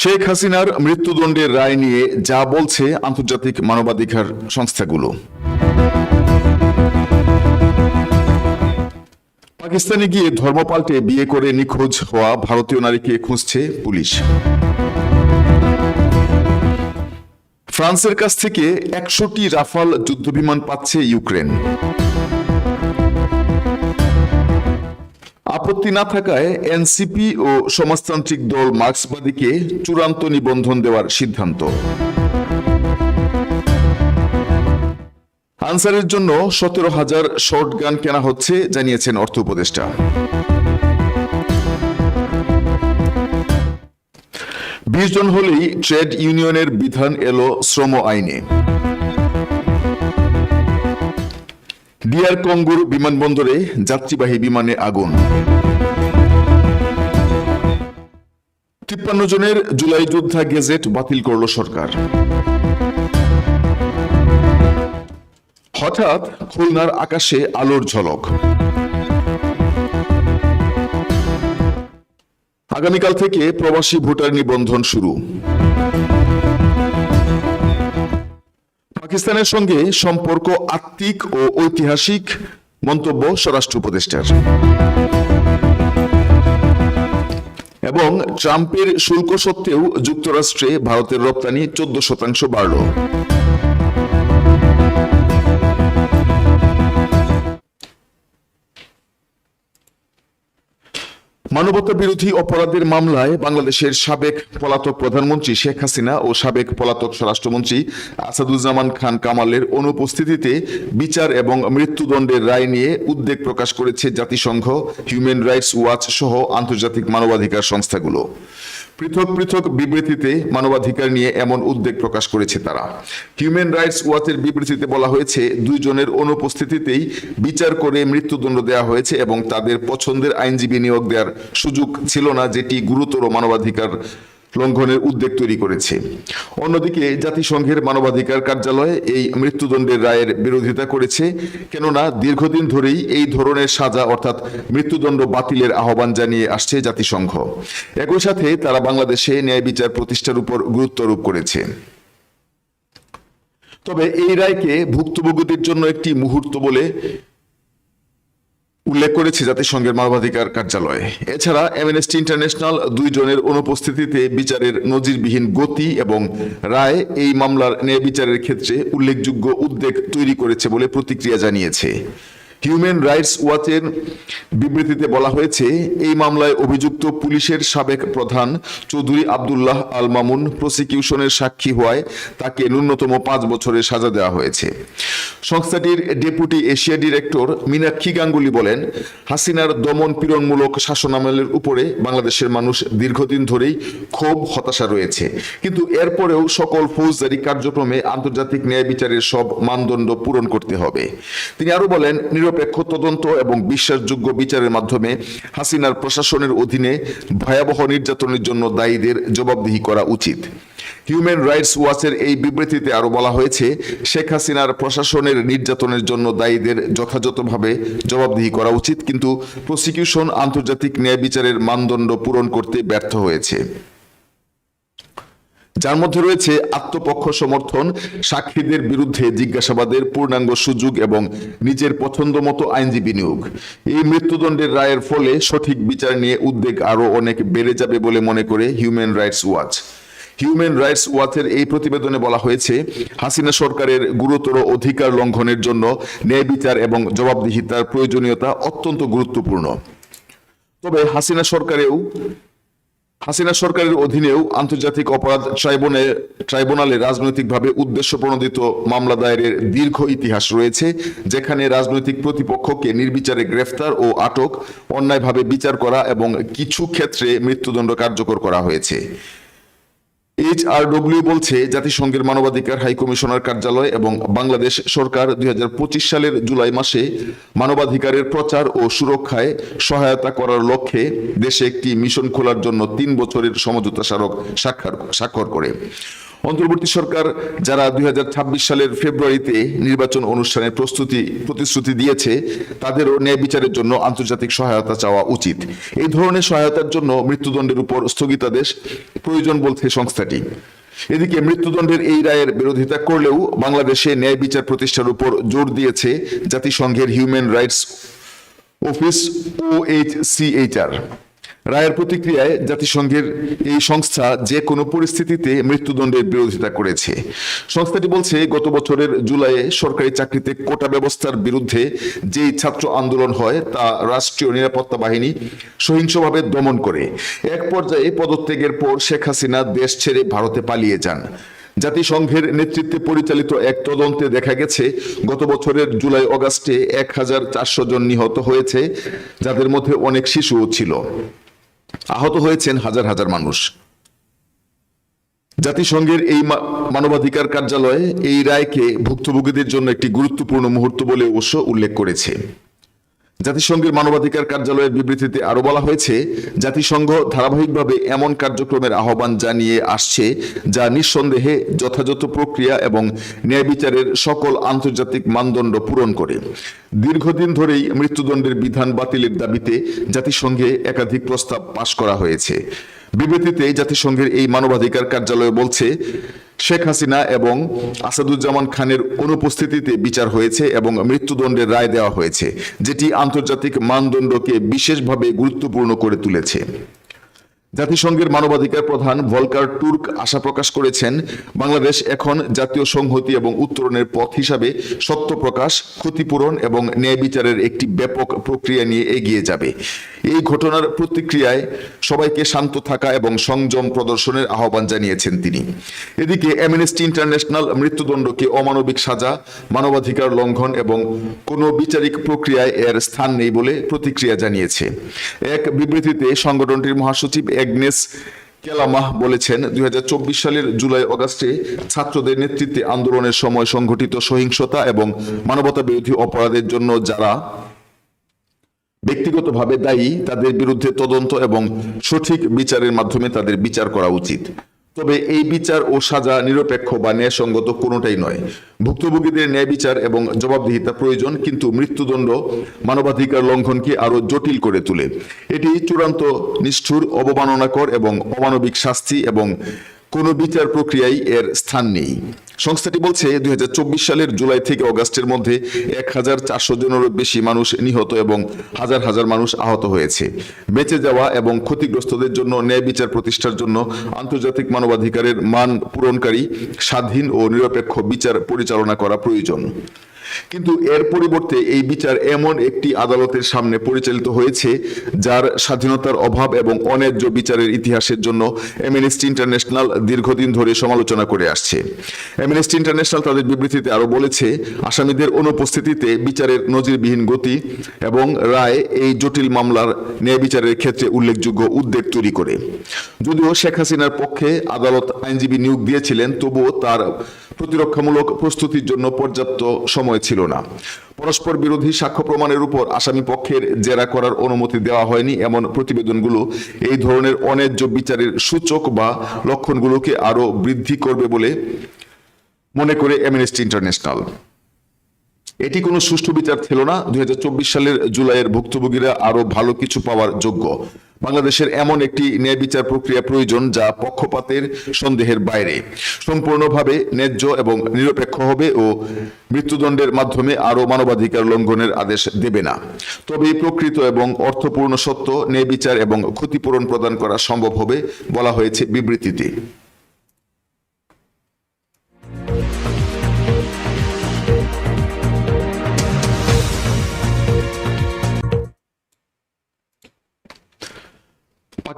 শেখ হাসিনার মৃত্যুদণ্ডের রায় নিয়ে যা বলছে আন্তর্জাতিক মানবাধিকার সংস্থাগুলো। পাকিস্তানে গিয়ে ধর্ম পাল্টে বিয়ে করে নিখোঁজ হওয়া ভারতীয় নারীকে খুঁজছে পুলিশ। ফ্রান্সের কাছ থেকে একশোটি রাফাল যুদ্ধবিমান পাচ্ছে ইউক্রেন। আপত্তি না থাকায় এনসিপি ও সমাজতান্ত্রিক দল মার্ক্সবাদীকে চূড়ান্ত নিবন্ধন দেওয়ার সিদ্ধান্ত। আনসারের জন্য সতেরো হাজার শর্ট গান কেনা হচ্ছে, জানিয়েছেন অর্থ উপদেষ্টা। বিশ জন হলেই ট্রেড ইউনিয়নের বিধান এলো শ্রম আইনে। ডিয়ার কঙ্গুর বিমানবন্দরে যাত্রীবাহী বিমানে আগুন। তিপ্পান্ন জনের জুলাই যোদ্ধা গেজেট বাতিল করল সরকার। হঠাৎ খুলনার আকাশে আলোর ঝলক। আগামীকাল থেকে প্রবাসী ভোটার নিবন্ধন শুরু। পাকিস্তানের সঙ্গে সম্পর্ক আত্মিক ও ঐতিহাসিক মন্তব্য স্বরাষ্ট্র উপদেষ্টার। এবং ট্রাম্পের শুল্ক সত্ত্বেও যুক্তরাষ্ট্রে ভারতের রপ্তানি চোদ্দ শতাংশ বাড়ল। মানবতা বিরোধী অপরাধের মামলায় বাংলাদেশের সাবেক পলাতক প্রধানমন্ত্রী শেখ হাসিনা ও সাবেক পলাতক স্বরাষ্ট্রমন্ত্রী আসাদুজ্জামান খান কামালের অনুপস্থিতিতে বিচার এবং মৃত্যুদণ্ডের রায় নিয়ে উদ্বেগ প্রকাশ করেছে জাতিসংঘ, হিউম্যান রাইটস ওয়াচ সহ আন্তর্জাতিক মানবাধিকার সংস্থাগুলো। পৃথক পৃথক বিবৃতিতে মানবাধিকার নিয়ে এমন উদ্বেগ প্রকাশ করেছে তারা। হিউম্যান রাইটস ওয়াচের বিবৃতিতে বলা হয়েছে, দুইজনের অনুপস্থিতিতেই বিচার করে মৃত্যুদণ্ড দেওয়া হয়েছে এবং তাদের পছন্দের আইনজীবী নিয়োগ দেওয়ার সুযোগ ছিল না, যেটি গুরুতর মানবাধিকার লঙ্ঘনের উদ্বেগ তৈরি করেছে। অন্যদিকে জাতিসংঘের মানবাধিকার কার্যালয় এই মৃত্যুদণ্ডের রায়ের বিরোধিতা করেছে, কেননা দীর্ঘদিন ধরেই এই ধরনের সাজা অর্থাৎ মৃত্যুদণ্ড বাতিলের আহ্বান জানিয়ে আসছে জাতিসংঘ। একই সাথে তারা বাংলাদেশে ন্যায় বিচার প্রতিষ্ঠার উপর গুরুত্ব আরোপ করেছে। তবে এই রায়কে ভুক্তভোগীদের জন্য একটি মুহূর্ত বলে উল্লেখ করেছে জাতিসংঘের মানবাধিকার কার্যালয়। এছাড়া অ্যামনেস্টি ইন্টারন্যাশনাল দুই জনের অনুপস্থিতিতে বিচারের নজিরবিহীন গতি এবং রায় এই মামলার ন্যায় বিচারের ক্ষেত্রে উল্লেখযোগ্য উদ্বেগ তৈরি করেছে বলে প্রতিক্রিয়া জানিয়েছে। হিউম্যান রাইটস ওয়াচের বিবৃতিতে বলা হয়েছে, এই মামলায় অভিযুক্ত পুলিশের সাবেক প্রধান চৌধুরী আবদুল্লাহ আল মামুন প্রসিকিউশনের সাক্ষী হওয়ায় তাকে ন্যূনতম পাঁচ বছরের সাজা দেওয়া হয়েছে। সংস্থাটির deputy Asia director Meenakshi Ganguly বলেন, হাসিনার দমন পীড়নমূলক শাসনামলের উপরে বাংলাদেশের মানুষ দীর্ঘদিন ধরেই ক্ষোভ, হতাশা রয়েছে। কিন্তু এরপরেও সকল ফৌজদারি কার্যক্রমে আন্তর্জাতিক ন্যায় বিচারের সব মানদণ্ড পূরণ করতে হবে। তিনি আরও বলেন নিরপেক্ষ তদন্ত এবং বিশ্বাসযোগ্য বিচারের মাধ্যমে হাসিনার প্রশাসনের অধীনে ভয়াবহ নির্যাতনের জন্য দায়ীদের জবাবদিহি করা উচিত। হিউম্যান রাইটস ওয়াচের এই বিবৃতিতে আরও বলা হয়েছে, শেখ হাসিনার প্রশাসনের নির্যাতনের জন্য দায়ীদের যথাযথভাবে জবাবদিহি করা উচিত, কিন্তু প্রসিকিউশন আন্তর্জাতিক ন্যায় বিচারের মানদণ্ড পূরণ করতে ব্যর্থ হয়েছে। যার মধ্যে রয়েছে আত্মপক্ষ সমর্থন, সাক্ষীদের বিরুদ্ধে জিজ্ঞাসাবাদের পূর্ণাঙ্গ সুযোগ এবং নিজের পছন্দ মতো আইনজীবী নিয়োগ। এই মৃত্যুদণ্ডের রায়ের ফলে সঠিক বিচার নিয়ে উদ্বেগ আরও অনেক বেড়ে যাবে বলে মনে করে Human Rights Watch Human Rights ওয়াচের এই প্রতিবেদনে বলা হয়েছে, হাসিনা সরকারের গুরুতর অধিকার লঙ্ঘনের জন্য ন্যায় বিচার এবং জবাবদিহিতার প্রয়োজনীয়তা অত্যন্ত গুরুত্বপূর্ণ। তবে হাসিনা সরকারেও হাসিনা সরকারের অধীনেও আন্তর্জাতিক অপরাধ ট্রাইব্যুনে ট্রাইব্যুনালে রাজনৈতিকভাবে উদ্দেশ্য প্রণোদিত মামলা দায়েরের দীর্ঘ ইতিহাস রয়েছে, যেখানে রাজনৈতিক প্রতিপক্ষকে নির্বিচারে গ্রেফতার ও আটক, অন্যায়ভাবে বিচার করা এবং কিছু ক্ষেত্রে মৃত্যুদণ্ড কার্যকর করা হয়েছে। এইচআরডব্লিউ বলছে, জাতিসংঘের মানবাধিকার হাই কমিশনার কার্যালয় এবং বাংলাদেশ সরকার দুই হাজার পঁচিশ সালের জুলাই মাসে মানবাধিকারের প্রচার ও সুরক্ষায় সহায়তা করার লক্ষ্যে দেশে একটি মিশন খোলার জন্য তিন বছরের সমঝোতা স্মারক স্বাক্ষর স্বাক্ষর করে। অন্তর্বর্তী সরকার যারা দুই সালের ফেব্রুয়ারিতে নির্বাচন অনুষ্ঠানের প্রস্তুতি, প্রতিশ্রুতি দিয়েছে, তাদেরও ন্যায় বিচারের জন্য আন্তর্জাতিক সহায়তা চাওয়া উচিত। এই ধরনের সহায়তার জন্য মৃত্যুদণ্ডের উপর স্থগিতাদেশ প্রয়োজন বলছে সংস্থাটি। এদিকে মৃত্যুদণ্ডের এই রায়ের বিরোধিতা করলেও বাংলাদেশে ন্যায় বিচার প্রতিষ্ঠার উপর জোর দিয়েছে জাতিসংঘের হিউম্যান রাইটস অফিস ও এইচ ওএইচসিএইচআর। রায়ের প্রতিক্রিয়ায় জাতিসংঘের এই সংস্থা যে কোনো পরিস্থিতিতে মৃত্যুদণ্ডের বিরোধিতা করেছে। সংস্থাটি বলছে, গত বছরের জুলাইয়ে সরকারি চাকরিতে কোটা ব্যবস্থার বিরুদ্ধে যে ছাত্র আন্দোলন হয়, তা রাষ্ট্রীয় নিরাপত্তা বাহিনী সহিংসভাবে দমন করে। এক পর্যায়ে পদত্যাগের পর শেখ হাসিনা দেশ ছেড়ে ভারতে পালিয়ে যান। জাতিসংঘের নেতৃত্বে পরিচালিত এক তদন্তে দেখা গেছে, গত বছরের জুলাই অগাস্টে এক হাজার চারশো জন নিহত হয়েছে, যাদের মধ্যে অনেক শিশুও ছিল। আহত হয়েছেন হাজার হাজার মানুষ। জাতিসংঘের এই মানবাধিকার কার্যালয়ে এই রায়কে ভুক্তভোগীদের জন্য একটি গুরুত্বপূর্ণ মুহূর্ত বলে অবশ্য উল্লেখ করেছে। জাতিসংঘের মানবাধিকার কার্যালয়ের বিবৃতিতে আরও বলা হয়েছে, জাতিসংঘ ধারাবাহিকভাবে এমন কার্যক্রমের আহ্বান জানিয়ে আসছে যা নিঃসন্দেহে যথাযথ প্রক্রিয়া এবং ন্যায় বিচারের সকল আন্তর্জাতিক মানদণ্ড পূরণ করে। দীর্ঘদিন ধরেই মৃত্যুদণ্ডের বিধান বাতিলের দাবিতে জাতিসংঘে একাধিক প্রস্তাব পাশ করা হয়েছে। বিবৃতিতে জাতিসংঘের এই মানবাধিকার কার্যালয় বলছে, শেখ হাসিনা এবং আসাদুজ্জামান খানের অনুপস্থিতিতে বিচার হয়েছে এবং মৃত্যুদণ্ডের রায় দেওয়া হয়েছে, যেটি আন্তর্জাতিক মানদণ্ডকে বিশেষভাবে গুরুত্বপূর্ণ করে তুলেছে। জাতিসংঘের মানবাধিকার প্রধান ভলকার তুর্ক আশা প্রকাশ করেছেন, বাংলাদেশ এখন জাতীয় সংহতি এবং উত্তরণের পথ হিসাবে সত্য প্রকাশ, ক্ষতিপূরণ এবং ন্যায় বিচারের একটি ব্যাপক প্রক্রিয়া নিয়ে এগিয়ে যাবে। এই ঘটনার প্রতিক্রিয়ায় সবাইকে শান্ত থাকা এবং সংযম প্রদর্শনের আহ্বান জানিয়েছেন তিনি। এদিকে অ্যামনেস্টি ইন্টারন্যাশনাল মৃত্যুদণ্ডকে অমানবিক সাজা, মানবাধিকার লঙ্ঘন এবং কোনো বিচারিক প্রক্রিয়ায় এর স্থান নেই বলে প্রতিক্রিয়া জানিয়েছে। এক বিবৃতিতে সংগঠনটির মহাসচিব এগনেস কেলামাহ বলেছেন, দুই হাজার চব্বিশ সালের জুলাই অগাস্টে ছাত্রদের নেতৃত্বে আন্দোলনের সময় সংঘটিত সহিংসতা এবং মানবতা বিরোধী অপরাধের জন্য যারা ব্যক্তিগতভাবে দায়ী, তাদের বিরুদ্ধে তদন্ত এবং সঠিক বিচারের মাধ্যমে তাদের বিচার করা উচিত। তবে এই বিচার ও সাজা নিরপেক্ষ বা ন্যায়সঙ্গত কোনোটাই নয়। ভুক্তভোগীদের ন্যায় বিচার এবং জবাবদিহিতা প্রয়োজন, কিন্তু মৃত্যুদণ্ড মানবাধিকার লঙ্ঘনকে আরও জটিল করে তোলে। এটি চূড়ান্ত নিষ্ঠুর, অবমাননাকর এবং অমানবিক শাস্তি এবং কোনো বিচার প্রক্রিয়ায় এর স্থান নেই। সংস্থাটি বলছে, দুই সালের জুলাই থেকে অগাস্টের মধ্যে এক হাজার চারশো জনেরও বেশি মানুষ নিহত এবং হাজার হাজার মানুষ আহত হয়েছে। বেঁচে যাওয়া এবং ক্ষতিগ্রস্তদের জন্য ন্যায় বিচার প্রতিষ্ঠার জন্য আন্তর্জাতিক মানবাধিকারের মান পূরণকারী, স্বাধীন ও নিরপেক্ষ বিচার পরিচালনা করা প্রয়োজন। কিন্তু এর পরিবর্তে এই বিচার এমন একটি আদালতের সামনে পরিচালিত হয়েছে, যার স্বাধীনতার অভাব এবং অন্যায্য বিচারের ইতিহাসের জন্য অ্যামনেস্টি ইন্টারন্যাশনাল দীর্ঘদিন ধরে সমালোচনা করে আসছে। অ্যামনেস্টি ইন্টারন্যাশনাল তাদের বিবৃতিতে আরও বলেছে, আসামিদের অনুপস্থিতিতে বিচারের নজিরবিহীন গতি এবং রায় এই জটিল মামলার ন্যায় বিচারের ক্ষেত্রে উল্লেখযোগ্য উদ্বেগ তৈরি করে। যদিও শেখ হাসিনার পক্ষে আদালত আইনজীবী নিয়োগ দিয়েছিলেন, তবুও তার প্রতিরক্ষামূলক প্রস্তুতির জন্য পর্যাপ্ত সময় ছিল না। পরস্পর বিরোধী সাক্ষ্য প্রমাণের উপর আসামি পক্ষের জেরা করার অনুমতি দেওয়া হয়নি এমন প্রতিবেদনগুলো এই ধরনের অন্যায্য বিচারের সূচক বা লক্ষণগুলোকে আরও বৃদ্ধি করবে বলে মনে করে অ্যামনেস্টি ইন্টারন্যাশনাল। এটি কোনো সুষ্ঠু বিচার ছিল না। দুই হাজার চব্বিশ সালের জুলাইয়ের ভুক্তভোগীরা আরও ভালো কিছু পাওয়ার যোগ্য। বাংলাদেশের এমন একটি ন্যায় বিচার প্রক্রিয়া প্রয়োজন যা পক্ষপাতের সন্দেহের বাইরে। সম্পূর্ণভাবে ন্যায্য এবং নিরপেক্ষ হবে ও মৃত্যুদণ্ডের মাধ্যমে আরও মানবাধিকার লঙ্ঘনের আদেশ দেবে না। তবে প্রকৃত এবং অর্থপূর্ণ সত্য ন্যায় বিচার এবং ক্ষতিপূরণ প্রদান করা সম্ভব হবে বলা হয়েছে বিবৃতিতে।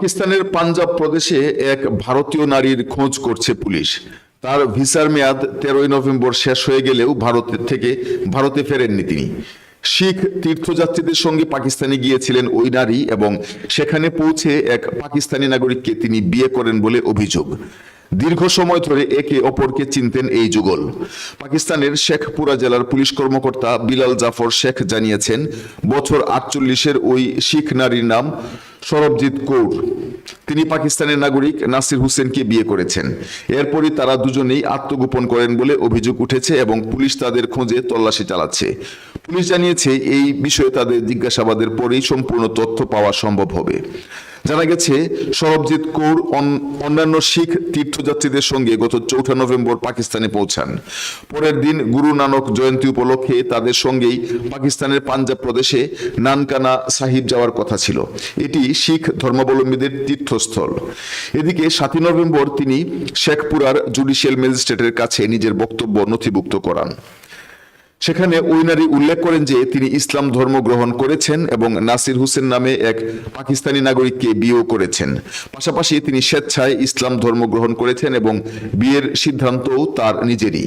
পাকিস্তানের পাঞ্জাব প্রদেশে এক ভারতীয় নারীর খোঁজ করছে পুলিশ। তার ভিসার মেয়াদ তেরোই নভেম্বর শেষ হয়ে গেলেও ভারতের থেকে ভারতে ফেরেননি তিনি। শিখ তীর্থযাত্রীদের সঙ্গে পাকিস্তানে গিয়েছিলেন ওই নারী এবং সেখানে পৌঁছে এক পাকিস্তানি নাগরিককে তিনি বিয়ে করেন বলে অভিযোগ। দীর্ঘ সময় ধরে একে অপরকে চিনতেন এই যুগল। পাকিস্তানের শেখপুরা জেলার পুলিশ কর্মকর্তা বিলাল জাফর শেখ জানিয়েছেন, বছর আটচল্লিশের ওই শিখ নারীর নাম সরবজিৎ কৌর। তিনি পাকিস্তানের নাগরিক, নাসির হুসেনকে বিয়ে করেছেন। এরপরই তারা দুজনেই আত্মগোপন করেন বলে অভিযোগ উঠেছে এবং পুলিশ তাদের খোঁজে তল্লাশি চালাচ্ছে। পুলিশ জানিয়েছে, এই বিষয়ে তাদের জিজ্ঞাসাবাদের পরেই সম্পূর্ণ তথ্য পাওয়া সম্ভব হবে। জানা গেছে সরবজিৎ কৌর অন- অন্যান্য শিখ তীর্থযাত্রীদের সঙ্গে গত চৌঠা নভেম্বর পাকিস্তানে পৌঁছান। পরের দিন গুরু নানক জয়ন্তী উপলক্ষে তাদের সঙ্গেই পাকিস্তানের পাঞ্জাব প্রদেশে নানকানা সাহিব যাওয়ার কথা ছিল। এটি শিখ ধর্মাবলম্বীদের তীর্থস্থল। এদিকে সাতই নভেম্বর তিনি শেখপুরার জুডিশিয়াল ম্যাজিস্ট্রেটের কাছে নিজের বক্তব্য নথিভুক্ত করান। সেখানে ওই নারী উল্লেখ করেন যে তিনি ইসলাম ধর্ম গ্রহণ করেছেন এবং নাসির হুসেন নামে এক পাকিস্তানি নাগরিককে বিয়েও করেছেন। পাশাপাশি তিনি স্বেচ্ছায় ইসলাম ধর্ম গ্রহণ করেছেন এবং বিয়ের সিদ্ধান্তও তার নিজেরই।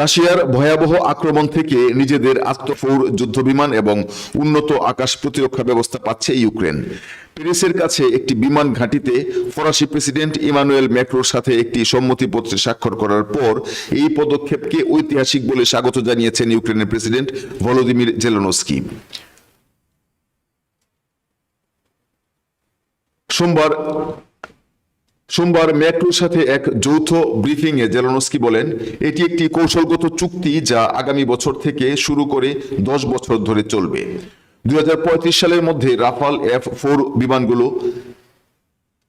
রাশিয়ার ভয়াবহ আক্রমণ থেকে নিজেদের আত্মফৌর যুদ্ধবিমান এবং উন্নত আকাশ প্রতিরক্ষা ব্যবস্থা পাচ্ছে ইউক্রেন। প্যারিসের কাছে একটি বিমান ঘাঁটিতে ফরাসি প্রেসিডেন্ট ইমানুয়েল ম্যাক্রোর সাথে একটি সম্মতিপত্রে স্বাক্ষর করার পর এই পদক্ষেপকে ঐতিহাসিক বলে স্বাগত জানিয়েছেন ইউক্রেনের প্রেসিডেন্ট ভলোদিমির জেলনস্কি। সোমবার সোমবার ম্যাক্রোর সাথে এক যৌথ ব্রিফিং এ জেলনস্কি বলেন, এটি একটি কৌশলগত চুক্তি যা আগামী বছর থেকে শুরু করে দশ বছর ধরে চলবে। দুই হাজার পঁয়ত্রিশ সালের মধ্যে রাফাল এফ ফোর বিমানগুলো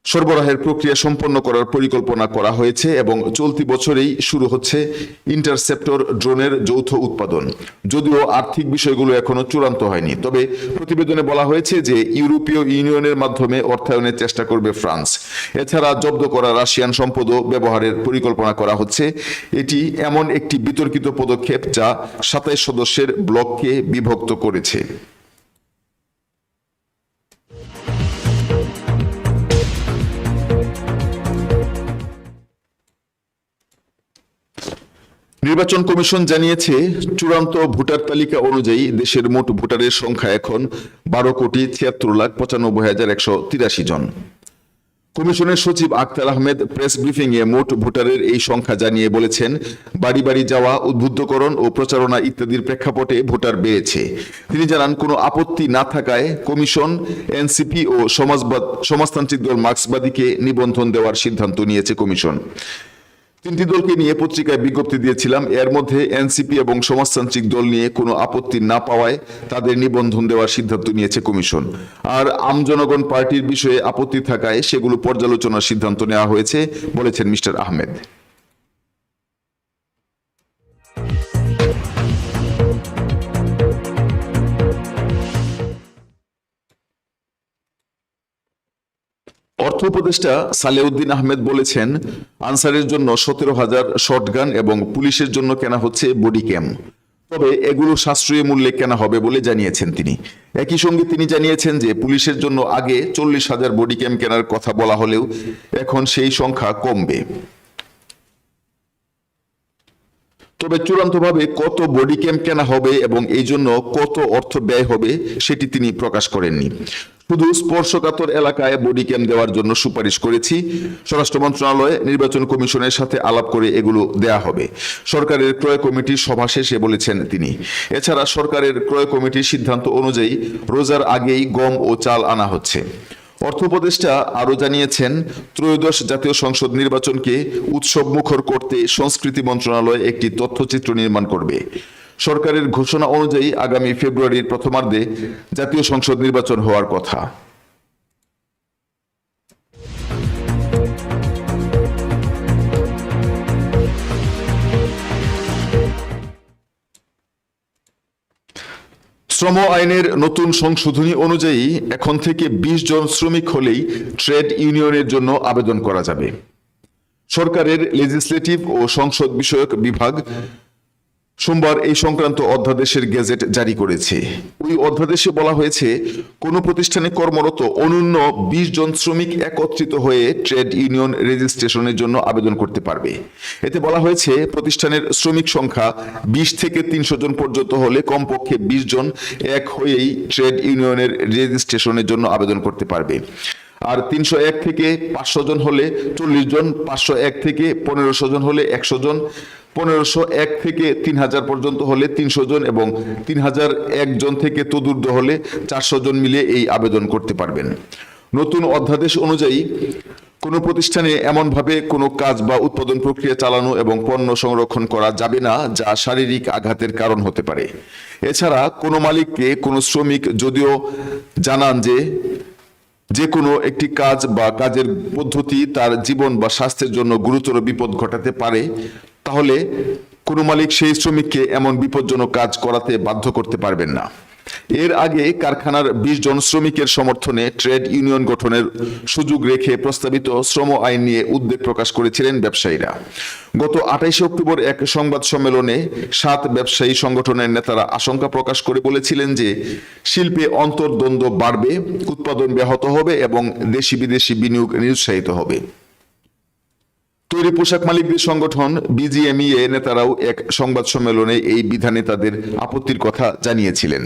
সরবরাহের প্রক্রিয়া সম্পন্ন করার পরিকল্পনা করা হয়েছে এবং চলতি বছরেই শুরু হচ্ছে ইন্টারসেপ্টর ড্রোনের যৌথ উৎপাদন। যদিও আর্থিক বিষয়গুলো এখনও চূড়ান্ত হয়নি, তবে প্রতিবেদনে বলা হয়েছে যে ইউরোপীয় ইউনিয়নের মাধ্যমে অর্থায়নের চেষ্টা করবে ফ্রান্স। এছাড়া জব্দ করা রাশিয়ান সম্পদও ব্যবহারের পরিকল্পনা করা হচ্ছে। এটি এমন একটি বিতর্কিত পদক্ষেপ যা সাতাইশ সদস্যের ব্লককে বিভক্ত করেছে। নির্বাচন কমিশন জানিয়েছে, চূড়ান্ত ভোটার তালিকা অনুযায়ী দেশের মোট ভোটারের সংখ্যা এখন বারো কোটি ছিয়াত্তর লাখ পঁচানব্বই হাজার একশো তিরাশি জন। কমিশনের সচিব আক্তার আহমেদ প্রেস ব্রিফিং এ মোট ভোটারের এই সংখ্যা জানিয়ে বলেছেন, বাড়ি বাড়ি যাওয়া, উদ্বুদ্ধকরণ ও প্রচারণা ইত্যাদির প্রেক্ষাপটে ভোটার বেড়েছে। তিনি জানান, কোনো আপত্তি না থাকায় কমিশন, এনসিপি ও সমাজবাদ, সমাজতান্ত্রিক দল মার্ক্সবাদীকে নিবন্ধন দেওয়ার সিদ্ধান্ত নিয়েছে কমিশন। তিনটি দলকে নিয়ে পত্রিকায় বিজ্ঞপ্তি দিয়েছিলাম। এর মধ্যে এনসিপি এবং সমাজতান্ত্রিক দল নিয়ে কোনো আপত্তি না পাওয়ায় তাদের নিবন্ধন দেওয়ার সিদ্ধান্ত নিয়েছে কমিশন। আর আমজনগণ পার্টির বিষয়ে আপত্তি থাকায় সেগুলো পর্যালোচনার সিদ্ধান্ত নেওয়া হয়েছে, বলেছেন মিস্টার আহমেদ। অর্থ উপদেষ্টা সালেউদ্দিন আহমেদ বলেছেন, আনসারের জন্য সতেরো হাজার শটগান এবং পুলিশের জন্য কেনা হচ্ছে বডি ক্যাম তবে এগুলো সাশ্রয়ী মূল্যে কেনা হবে বলে জানিয়েছেন তিনি। একই সঙ্গে তিনি জানিয়েছেন যে, পুলিশের জন্য আগে চল্লিশ হাজার বডি ক্যাম কেনার কথা বলা হলেও এখন সেই সংখ্যা কমবে। তবে চূড়ান্তভাবে কত বডি ক্যাম্প কেনা হবে এবং এই জন্য কত অর্থ ব্যয় হবে, সেটি তিনি প্রকাশ করেননি। শুধু স্পর্শকাতর এলাকায় বডি ক্যাম্প দেওয়ার জন্য সুপারিশ করেছি। স্বরাষ্ট্র মন্ত্রণালয়ে, নির্বাচন কমিশনের সাথে আলাপ করে এগুলো দেয়া হবে। সরকারের ক্রয় কমিটির সভা শেষে বলেছেন তিনি। এছাড়া সরকারের ক্রয় কমিটির সিদ্ধান্ত অনুযায়ী রোজার আগেই গম ও চাল আনা হচ্ছে। অর্থ উপদেষ্টা আরও জানিয়েছেন, ত্রয়োদশ জাতীয় সংসদ নির্বাচনকে উৎসব মুখর করতে সংস্কৃতি মন্ত্রণালয় একটি তথ্যচিত্র নির্মাণ করবে। সরকারের ঘোষণা অনুযায়ী আগামী ফেব্রুয়ারির প্রথমার্ধে জাতীয় সংসদ নির্বাচন হওয়ার কথা। শ্রম আইনের নতুন সংশোধনী অনুযায়ী এখন থেকে বিশ জন শ্রমিক হলেই ট্রেড ইউনিয়নের জন্য আবেদন করা যাবে। সরকারের লেজিসলেটিভ ও সংসদ বিষয়ক বিভাগ সোমবার এই সংক্রান্ত অধ্যাদেশের গেজেট জারি করেছে। ওই অধ্যাদেশে বলা হয়েছে, কোনো প্রতিষ্ঠানে কর্মরত অনন্য বিশ জন শ্রমিক একত্রিত হয়ে ট্রেড ইউনিয়ন রেজিস্ট্রেশনের জন্য আবেদন করতে পারবে। এতে বলা হয়েছে, প্রতিষ্ঠানের শ্রমিক সংখ্যা বিশ থেকে তিনশো জন পর্যন্ত হলে কমপক্ষে বিশ জন এক হয়েই ট্রেড ইউনিয়নের রেজিস্ট্রেশনের জন্য আবেদন করতে পারবে। আর তিনশো এক থেকে পাঁচশো জন হলে চল্লিশ জন, পাঁচশো এক থেকে পনেরোশো জন হলে একশো জন, পনেরোশো এক থেকে তিন হাজার পর্যন্ত হলে তিনশো জন এবং তিন হাজার একজন থেকে তদুর্ধ হলে চারশো জন মিলে এই আবেদন করতে পারবেন। নতুন অধ্যাদেশ অনুযায়ী কোনো প্রতিষ্ঠানে এমনভাবে কোনো কাজ বা উৎপাদন প্রক্রিয়া চালানো এবং পণ্য সংরক্ষণ করা যাবে না, যা শারীরিক আঘাতের কারণ হতে পারে। এছাড়া কোনো মালিককে কোনো শ্রমিক যদিও জানান যে যে কোনো একটি কাজ বা কাজের পদ্ধতি তার জীবন বা স্বাস্থ্যের জন্য গুরুতর বিপদ ঘটাতে পারে, তাহলে কোনো মালিক সেই শ্রমিককে এমন বিপজ্জনক কাজ করাতে বাধ্য করতে পারবেন না। এর আগে কারখানার বিশ জন শ্রমিকের সমর্থনে ট্রেড ইউনিয়ন গঠনের সুযোগ রেখে প্রস্তাবিত শ্রম আইন নিয়ে উদ্বেগ প্রকাশ করেছিলেন ব্যবসায়ীরা। গত আঠাইশে অক্টোবর এক সংবাদ সম্মেলনে সাত ব্যবসায়ী সংগঠনের নেতারা আশঙ্কা প্রকাশ করে বলেছিলেন যে, শিল্পে অন্তর্দ্বন্দ্ব বাড়বে, উৎপাদন ব্যাহত হবে এবং দেশি বিদেশি বিনিয়োগ নিরুৎসাহিত হবে। তৈরি পোশাক মালিকদের সংগঠন বিজিএমইএ নেতারাও এক সংবাদ সম্মেলনে এই বিধানে তাদের আপত্তির কথা জানিয়েছিলেন।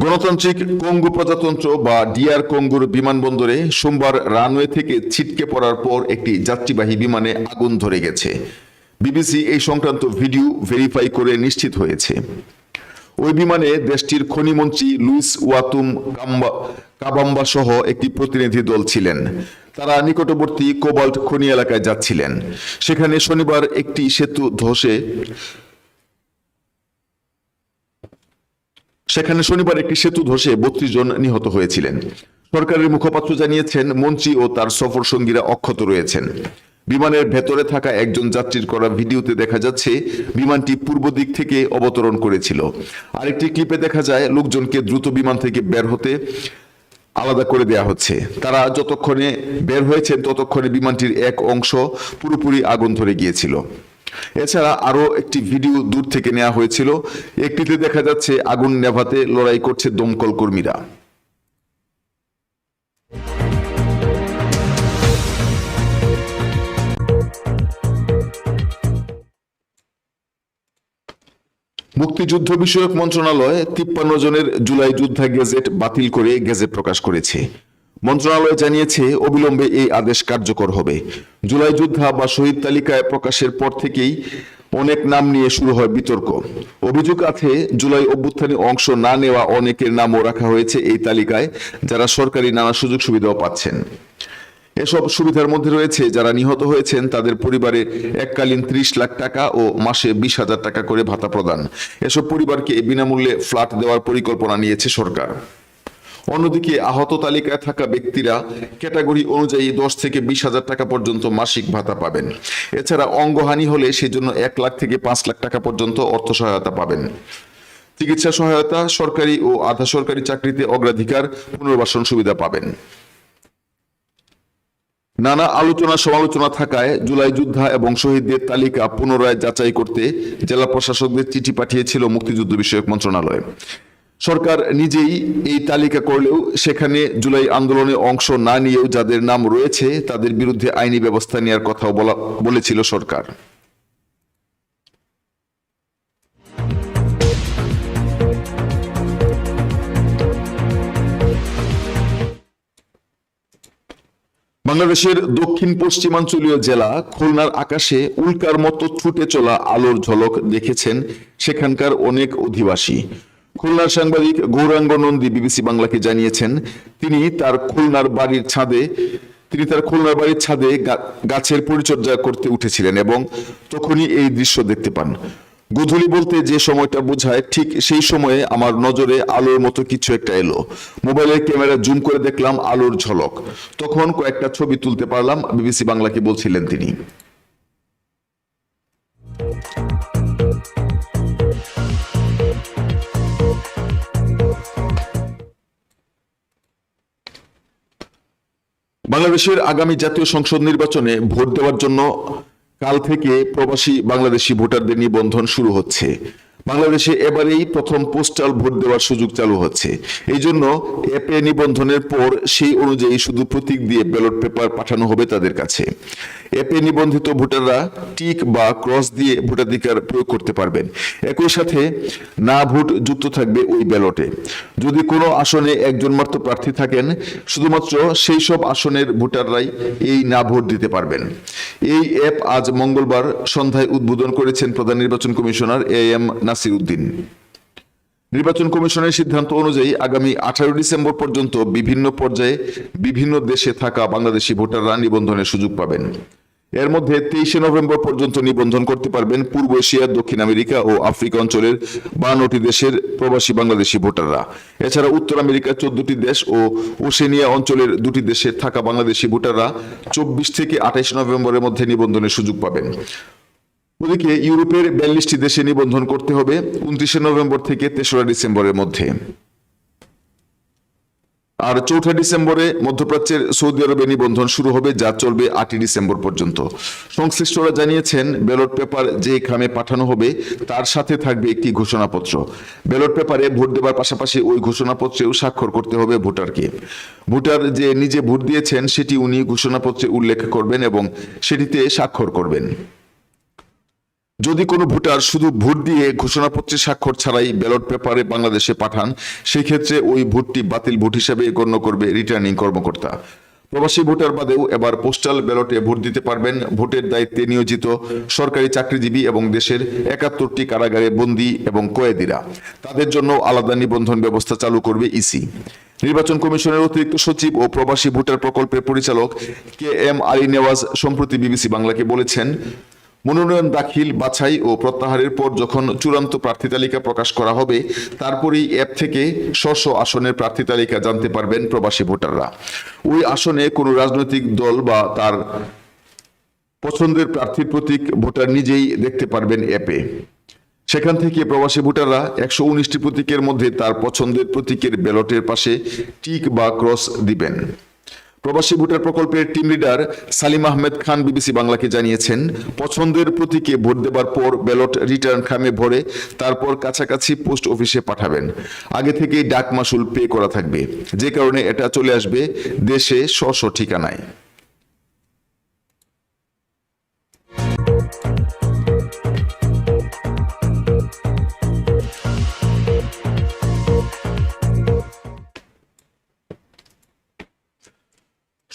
গণতান্ত্রিক কঙ্গো প্রজাতন্ত্র বা ডিআর কঙ্গোর বিমানবন্দরে সোমবার রানওয়ে থেকে ছিটকে পড়ার পর একটি যাত্রীবাহী বিমানে আগুন ধরে গেছে। বিবিসি এই সংক্রান্ত ভিডিও ভেরিফাই করে নিশ্চিত হয়েছে। ওই বিমানে দেশটির খনিমন্ত্রী লুইস ওয়াতুম কাবাম্বা সহ একটি প্রতিনিধি দল ছিলেন। তারা নিকটবর্তী কোবাল্ট খনি এলাকায় যাচ্ছিলেন। সেখানে শনিবার একটি সেতু ধসে সেখানে শনিবার একটি সেতু ধসে বত্রিশ জন নিহত হয়েছিলেন। সরকারের মুখপাত্র জানিয়েছেন, মন্ত্রী ও তার সফর সঙ্গীরা অক্ষত রয়েছেন। বিমানের ভেতরে থাকা একজন যাত্রীর করা ভিডিওতে দেখা যাচ্ছে, বিমানটি পূর্ব দিক থেকে অবতরণ করেছিল। আরেকটি ক্লিপে দেখা যায়, লোকজনকে দ্রুত বিমান থেকে বের হতে আলাদা করে দেয়া হচ্ছে। তারা যতক্ষণে বের হয়েছেন, ততক্ষণে বিমানটির এক অংশ পুরোপুরি আগুন ধরে গিয়েছিল। এছাড়া আরও একটি ভিডিও দূর থেকে নেওয়া হয়েছিল। একটিতে দেখা যাচ্ছে আগুন নেভাতে লড়াই করছে দমকল কর্মীরা। মুক্তিযুদ্ধ বিষয়ক মন্ত্রণালয় তিপ্পান্ন জনের জুলাই যুদ্ধা গেজেট বাতিল করে গেজেট প্রকাশ করেছে। মন্ত্রণালয় জানিয়েছে, অবিলম্বে এই আদেশ কার্যকর হবে। জুলাই যোদ্ধা বা শহীদ তালিকায় প্রকাশের পর থেকেই অনেক নাম নিয়ে শুরু হয় বিতর্ক। অভিযোগ আছে, জুলাই অভ্যুত্থানে অংশ না নেওয়া অনেকের নামও রাখা হয়েছে এই তালিকায়, যারা সরকারি নানা সুযোগ সুবিধাও পাচ্ছেন। এসব সুবিধার মধ্যে রয়েছে, যারা নিহত হয়েছেন, তাদের পরিবারে এককালীন ত্রিশ লাখ টাকা ও মাসে বিশ হাজার টাকা করে ভাতা প্রদান। এসব পরিবারকে বিনামূল্যে ফ্ল্যাট দেওয়ার পরিকল্পনা নিয়েছে সরকার। অন্যদিকে আহত তালিকায় থাকা ব্যক্তিরা ক্যাটাগরি অনুযায়ী দশ থেকে বিশ হাজার টাকা পর্যন্ত মাসিক ভাতা পাবেন। এছাড়া অঙ্গহানি হলে সেজন্য এক লাখ থেকে পাঁচ লাখ টাকা পর্যন্ত অর্থ সহায়তা পাবেন। চিকিৎসা সহায়তা, সরকারি ও আধা সরকারি চাকরিতে অগ্রাধিকার, পুনর্বাসন সুবিধা পাবেন। নানা আলোচনা সমালোচনা থাকায় জুলাই যোদ্ধা এবং শহীদদের তালিকা পুনরায় যাচাই করতে জেলা প্রশাসকদের চিঠি পাঠিয়েছিল মুক্তিযুদ্ধ বিষয়ক মন্ত্রণালয়। সরকার নিজেই এই তালিকা করলেও সেখানে জুলাই আন্দোলনে অংশ না নিয়েও যাদের নাম রয়েছে, তাদের বিরুদ্ধে আইনি ব্যবস্থা নেওয়ার কথাও বলা, বলেছিল সরকার। বাংলাদেশের দক্ষিণ পশ্চিমাঞ্চলীয় জেলা খুলনার আকাশে উল্কার মতো ছুটে চলা আলোর ঝলক দেখেছেন সেখানকার অনেক অধিবাসী। খুলনার সাংবাদিক গৌরাঙ্গ নন্দী বিবিসি বাংলাকে জানিয়েছেন, তিনি তার খুলনার বাড়ির ছাদে, তিনি তার খুলনার বাড়ির ছাদে গাছের পরিচর্যা করতে উঠেছিলেন এবং তখনই এই দৃশ্য দেখতে পান। গোধূলি বলতে যে সময়টা বোঝায়, ঠিক সেই সময়ে আমার নজরে আলোর মতো কিছু একটা এলো। মোবাইলের ক্যামেরা জুম করে দেখলাম আলোর ঝলক। তখন কয়েকটা ছবি তুলতে পারলাম, বিবিসি বাংলাকে বলছিলেন তিনি। বাংলাদেশের আগামী জাতীয় সংসদ নির্বাচনে ভোট দেওয়ার জন্য কাল থেকে প্রবাসী বাংলাদেশি ভোটারদের নিবন্ধন শুরু হচ্ছে। বাংলাদেশে এবারেই প্রথম পোস্টাল ভোট দেওয়ার সুযোগ চালু হচ্ছে। এই জন্য অ্যাপে নিবন্ধনের পর সেই অনুযায়ী শুধু প্রতীক দিয়ে ব্যালট পেপার পাঠানো হবে তাদের কাছে। অ্যাপে নিবন্ধিত ভোটাররা টিক বা ক্রস দিয়ে ভোটাধিকার প্রয়োগ করতে পারবেন। একই সাথে না ভোট যুক্ত থাকবে ওই ব্যালটে। যদি কোনো আসনে একজন মাত্র প্রার্থী থাকেন, শুধুমাত্র সেই সব আসনের ভোটাররাই এই না ভোট দিতে পারবেন। এই অ্যাপ আজ মঙ্গলবার সন্ধ্যায় উদ্বোধন করেছেন প্রধান নির্বাচন commissioner A M Nasir Uddin নির্বাচন কমিশনের সিদ্ধান্ত অনুযায়ী আগামী আঠারো ডিসেম্বর পর্যন্ত বিভিন্ন পর্যায়ে বিভিন্ন দেশে থাকা বাংলাদেশি ভোটাররা নিবন্ধনের সুযোগ পাবেন। এর মধ্যে তেইশে নভেম্বর পর্যন্ত নিবন্ধন করতে পারবেন পূর্ব এশিয়া, দক্ষিণ আমেরিকা ও আফ্রিকা অঞ্চলের বান্নটি দেশের প্রবাসী বাংলাদেশি ভোটাররা। এছাড়া উত্তর আমেরিকার চোদ্দটি দেশ ও ওশেনিয়া অঞ্চলের দুটি দেশে থাকা বাংলাদেশি ভোটাররা চব্বিশ থেকে আঠাইশ নভেম্বরের মধ্যে নিবন্ধনের সুযোগ পাবেন। ওদিকে ইউরোপের বিয়াল্লিশটি দেশে নিবন্ধন করতে হবে উনত্রিশে নভেম্বর থেকে তেসরা ডিসেম্বরের মধ্যে। আর চৌঠা ডিসেম্বরে মধ্যপ্রাচ্যের সৌদি আরবে নিবন্ধন শুরু হবে, যা চলবে আটই ডিসেম্বর পর্যন্ত। সংশ্লিষ্টরা জানিয়েছেন, ব্যালট পেপার যে খামে পাঠানো হবে, তার সাথে থাকবে একটি ঘোষণাপত্র। ব্যালট পেপারে ভোট দেওয়ার পাশাপাশি ওই ঘোষণাপত্রেও স্বাক্ষর করতে হবে ভোটারকে। ভোটার যে নিজে ভোট দিয়েছেন, সেটি উনি ঘোষণাপত্রে উল্লেখ করবেন এবং সেটিতে স্বাক্ষর করবেন। যদি কোনো ভোটার শুধু ভোট দিয়ে ঘোষণাপত্রে স্বাক্ষর ছাড়াই ব্যালট পেপারে বাংলাদেশে পাঠান সেই ক্ষেত্রে ওই ভোটটি বাতিল ভোট হিসেবে গণ্য করবে রিটার্নিং কর্মকর্তা। প্রবাসী ভোটার বাদেও এবার পোস্টাল ব্যালটে ভোট দিতে পারবেন ভোটের দায়িত্বে নিয়োজিত সরকারি চাকরিজীবী এবং দেশের একাত্তরটি কারাগারে বন্দী এবং কয়েদিরা। তাদের জন্য আলাদা নিবন্ধন ব্যবস্থা চালু করবে ইসি। নির্বাচন কমিশনের অতিরিক্ত সচিব ও প্রবাসী ভোটার প্রকল্পের পরিচালক কে এম আলী নেওয়াজ সম্প্রতি বিবিসি বাংলাকে বলেছেন মনোনয়ন দাখিল, বাছাই ও প্রত্যাহারের পর যখন চূড়ান্ত প্রার্থী তালিকা প্রকাশ করা হবে, তারপরেই অ্যাপ থেকে স্ব আসনের প্রার্থী তালিকা জানতে পারবেন প্রবাসী ভোটাররা। ওই আসনে কোনো রাজনৈতিক দল বা তার পছন্দের প্রার্থীর প্রতীক ভোটার নিজেই দেখতে পারবেন অ্যাপে। সেখান থেকে প্রবাসী ভোটাররা একশো উনিশটি প্রতীকের মধ্যে তার পছন্দের প্রতীকের ব্যালটের পাশে টিক বা ক্রস দিবেন। প্রবাসী ভোটার প্রকল্পের team leader Salim Ahmed Khan BBC বাংলাকে জানিয়েছেন, পছন্দের প্রতীকে ভোট দেবার পর ব্যালট রিটার্ন খামে ভরে তারপর কাছাকাছি পোস্ট অফিসে পাঠাবেন। আগে থেকেই ডাক মাসুল পে করা থাকবে। যে কারণে এটা চলে আসবে দেশে স্ব ঠিকানায়।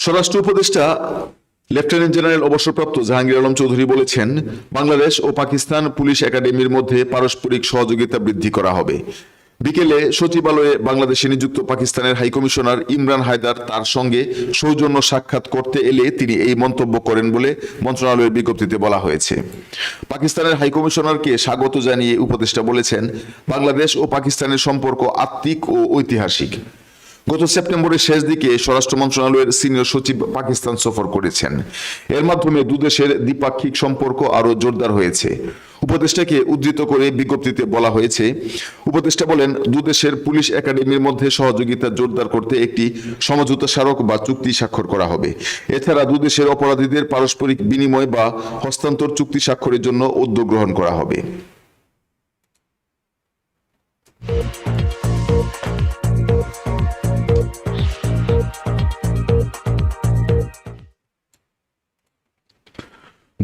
স্বরাষ্ট্র উপদেষ্টা, লেফটেন্যান্ট জেনারেল অবসরপ্রাপ্ত জাহাঙ্গীর আলম চৌধুরী বলেছেন, বাংলাদেশ ও পাকিস্তান পুলিশ একাডেমির মধ্যে পারস্পরিক সহযোগিতা বৃদ্ধি করা হবে। বিকেলে সচিবালয়ে বাংলাদেশে নিযুক্ত পাকিস্তানের হাইকমিশনার ইমরান হায়দার তার সঙ্গে সৌজন্য সাক্ষাৎ করতে এলে তিনি এই মন্তব্য করেন বলে মন্ত্রণালয়ের বিজ্ঞপ্তিতে বলা হয়েছে। পাকিস্তানের হাইকমিশনারকে স্বাগত জানিয়ে উপদেষ্টা বলেছেন, বাংলাদেশ ও পাকিস্তানের সম্পর্ক আত্মিক ও ঐতিহাসিক। গত সেপ্টেম্বরের শেষ দিকে স্বরাষ্ট্র মন্ত্রণালয়ের সিনিয়র সচিব পাকিস্তান সফর করেছেন। এর মাধ্যমে দুদেশের দ্বিপাক্ষিক সম্পর্ক আরও জোরদার হয়েছে। উপদেষ্টাকে উদ্ধৃত করে বিজ্ঞপ্তিতে বলা হয়েছে, উপদেষ্টা বলেন দুদেশের পুলিশ একাডেমির মধ্যে সহযোগিতা জোরদার করতে একটি সমঝোতা স্মারক বা চুক্তি স্বাক্ষর করা হবে। এছাড়া দুদেশের অপরাধীদের পারস্পরিক বিনিময় বা হস্তান্তর চুক্তি স্বাক্ষরের জন্য উদ্যোগ গ্রহণ করা হবে।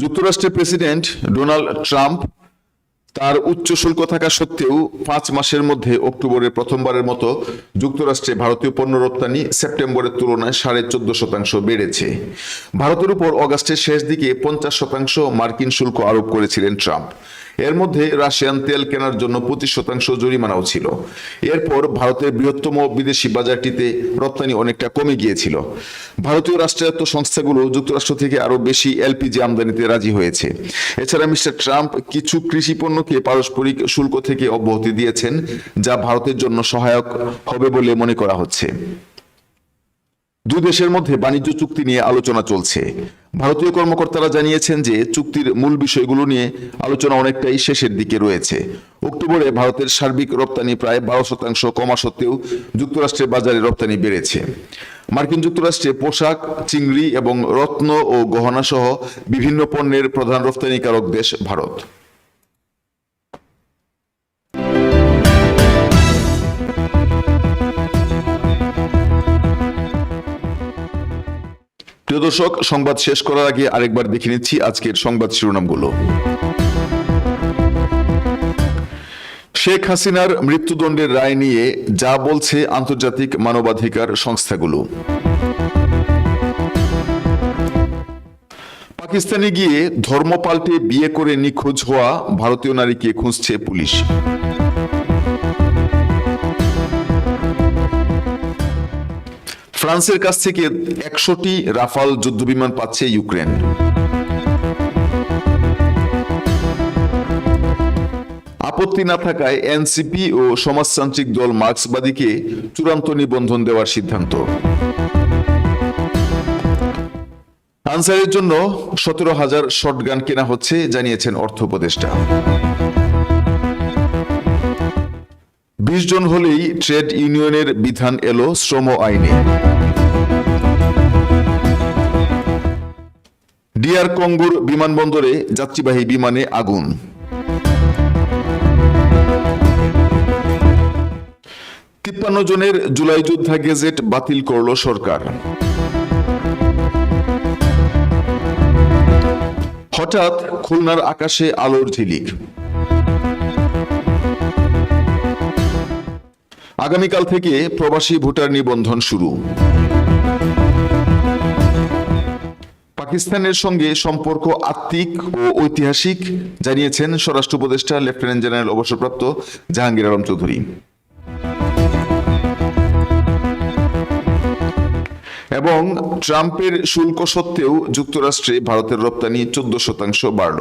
যুক্তরাষ্ট্রের প্রেসিডেন্ট ডোনাল্ড ট্রাম্প তার উচ্চ শুল্ক থাকা সত্ত্বেও পাঁচ মাসের মধ্যে অক্টোবরের প্রথমবারের মতো যুক্তরাষ্ট্রে ভারতীয় পণ্য রপ্তানি সেপ্টেম্বরের তুলনায় সাড়ে চোদ্দ শতাংশ বেড়েছে। ভারতের উপর অগাস্টের শেষ দিকে পঞ্চাশ শতাংশ মার্কিন শুল্ক আরোপ করেছিলেন ট্রাম্প। এর মধ্যে রাশিয়ান তেল কেনার জন্য পঁচিশ শতাংশ জরিমানাও ছিল। এরপর ভারতের বৃহত্তম বিদেশি বাজারটিতে রপ্তানি অনেকটা কমে গিয়েছিল। ভারতীয় রাষ্ট্রায়ত্ত সংস্থাগুলো যুক্তরাষ্ট্র থেকে আরও বেশি এলপিজি আমদানিতে রাজি হয়েছে। এছাড়া মিস্টার ট্রাম্প কিছু কৃষি পণ্যকে পারস্পরিক শুল্ক থেকে অব্যাহতি দিয়েছেন, যা ভারতের জন্য সহায়ক হবে বলে মনে করা হচ্ছে। দুই দেশের মধ্যে বাণিজ্য চুক্তি নিয়ে আলোচনা চলছে। ভারতীয় কর্মকর্তারা জানিয়েছেন যে চুক্তির মূল বিষয়গুলো নিয়ে আলোচনা অনেকটাই শেষের দিকে রয়েছে। অক্টোবরে ভারতের সার্বিক রপ্তানি প্রায় বারো শতাংশ কমা সত্ত্বেও যুক্তরাষ্ট্রের বাজারে রপ্তানি বেড়েছে। মার্কিন যুক্তরাষ্ট্রে পোশাক, চিংড়ি এবং রত্ন ও গহনা সহ বিভিন্ন পণ্যের প্রধান রপ্তানিকারক দেশ ভারত। প্রিয় দর্শক, সংবাদ শেষ করার আগে আরেকবার দেখে নিচ্ছি আজকের সংবাদ শিরোনামগুলো। শেখ হাসিনার মৃত্যুদণ্ডের রায় নিয়ে যা বলছে আন্তর্জাতিক মানবাধিকার সংস্থাগুলো। পাকিস্তানে গিয়ে ধর্ম পাল্টে বিয়ে করে নিখোঁজ হওয়া ভারতীয় নারীকে খুঁজছে পুলিশ। ফ্রান্সের কাছ থেকে একশোটি রাফাল যুদ্ধবিমান পাচ্ছে ইউক্রেন। আপত্তি না থাকায় এনসিপি ও সমাজতান্ত্রিক দল মার্ক্সবাদীকে চূড়ান্ত নিবন্ধন দেওয়ার সিদ্ধান্ত। আনসারের জন্য সতেরো হাজার শটগান কেনা হচ্ছে, জানিয়েছেন অর্থ উপদেষ্টা। বিশ জন হলেই ট্রেড ইউনিয়নের বিধান এলো শ্রম আইনে। ডিআর কঙ্গুর বিমানবন্দরে যাত্রীবাহী বিমানে আগুন। তিপ্পান্ন জনের জুলাই যোদ্ধা গেজেট বাতিল করল সরকার। হঠাৎ খুলনার আকাশে আলোর ঝিলিক। আগামীকাল থেকে প্রবাসী ভোটার নিবন্ধন শুরু। পাকিস্তানের সঙ্গে সম্পর্ক আত্মিক ও ঐতিহাসিক, জানিয়েছেন স্বরাষ্ট্র উপদেষ্টা লেফটেন্যান্ট জেনারেল অবসরপ্রাপ্ত জাহাঙ্গীর আলম চৌধুরী। এবং ট্রাম্পের শুল্ক সত্ত্বেও যুক্তরাষ্ট্রে ভারতের রপ্তানি চোদ্দ শতাংশ বাড়ল।